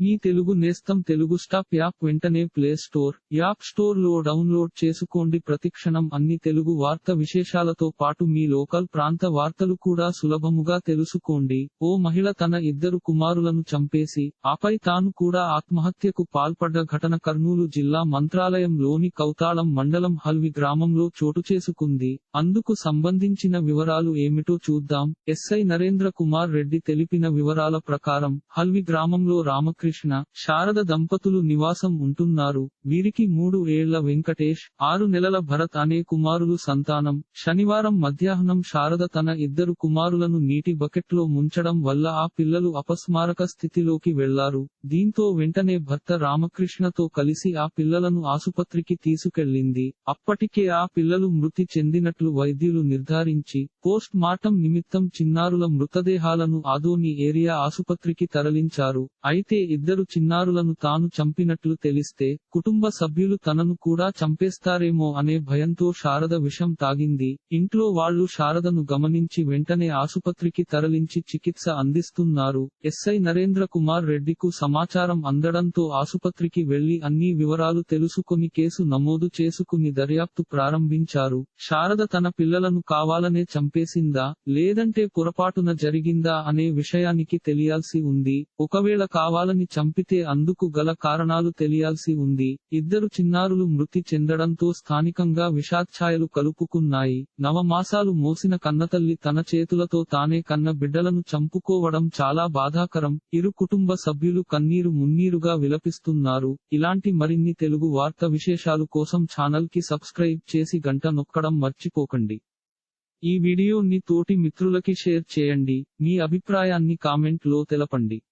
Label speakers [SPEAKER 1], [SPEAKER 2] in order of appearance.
[SPEAKER 1] మీ తెలుగు నేస్తం Telugu stop app వెంటనే play store app స్టోర్లో డౌన్లోడ్ చేసుకోండి. ప్రతిక్షణం అన్ని తెలుగు వార్త విశేషాలతో పాటు మీ లోకల్ ప్రాంత వార్తలు కూడా సులభముగా తెలుసుకోండి. ఓ మహిళ తన ఇద్దరు కుమారులను చంపేసి ఆపై తాను కూడా ఆత్మహత్యకు పాల్పడ్డ ఘటన కర్నూలు జిల్లా మంత్రాలయంలోని కౌతాళం మండలం హల్వి గ్రామంలో చోటు చేసుకుంది. అందుకు సంబంధించిన వివరాలు ఏమిటో చూద్దాం. ఎస్ఐ నరేంద్ర కుమార్ రెడ్డి తెలిపిన వివరాల ప్రకారం హల్వి గ్రామంలో రామకృష్ణ శారద దంపతులు నివాసం ఉంటున్నారు. వీరికి మూడు ఏళ్ళ వెంకటేష్ ఆరు నెలల భరత్ అనే కుమారులు సంతానం. శనివారం మధ్యాహ్నం శారద తన ఇద్దరు కుమారులను నీటి బకెట్లో ముంచడం వల్ల ఆ పిల్లలు అపస్మారక స్థితిలోకి వెళ్ళారు. దీంతో వెంటనే భర్త రామకృష్ణతో కలిసి ఆ పిల్లలను ఆసుపత్రికి తీసుకెళ్ళింది అప్పటికే ఆ పిల్లలు మృతి చెందినట్లు వైద్యులు నిర్ధారించి పోస్ట్ మార్టం నిమిత్తం చిన్నారుల మృతదేహాలను ఆదోని ఏరియా ఆసుపత్రికి తరలించారు. అయితే ఇద్దరు చిన్నారులను తాను చంపినట్లు తెలిస్తే కుటుంబ సభ్యులు తనను కూడా చంపేస్తారేమో అనే భయంతో శారద విషం తాగింది. ఇంట్లో వాళ్ళు శారదను గమనించి వెంటనే ఆసుపత్రికి తరలించి చికిత్స అందిస్తున్నారు. ఎస్ఐ నరేంద్ర కుమార్ రెడ్డికు సమాచారం అందడంతో ఆసుపత్రికి వెళ్ళి అన్ని వివరాలు తెలుసుకుని కేసు నమోదు చేసుకుని దర్యాప్తు ప్రారంభించారు. శారద తన పిల్లలను కావాలనే చంపేసిందా లేదంటే పొరపాటున జరిగిందా అనే విషయానికి తెలియాల్సి ఉంది. ఒకవేళ కావాలని చంపితే అందుకు గల కారణాలు తెలియాల్సి ఉంది. ఇద్దరు చిన్నారులు మృతి చెందడంతో స్థానికంగా విషాద్ఛాయలు కలుపుకున్నాయి. నవమాసాలు మోసిన కన్నతల్లి తన చేతులతో తానే కన్న బిడ్డలను చంపుకోవడం చాలా బాధాకరం. ఇరు కుటుంబ సభ్యులు కన్నీరు మున్నీరుగా విలపిస్తున్నారు. ఇలాంటి మరిన్ని తెలుగు వార్త విశేషాలు కోసం ఛానల్కి సబ్స్క్రైబ్ చేసి గంట నొక్కడం మర్చిపోకండి. ఈ వీడియోని తోటి మిత్రులకి షేర్ చేయండి. మీ అభిప్రాయాన్ని కామెంట్లో తెలపండి.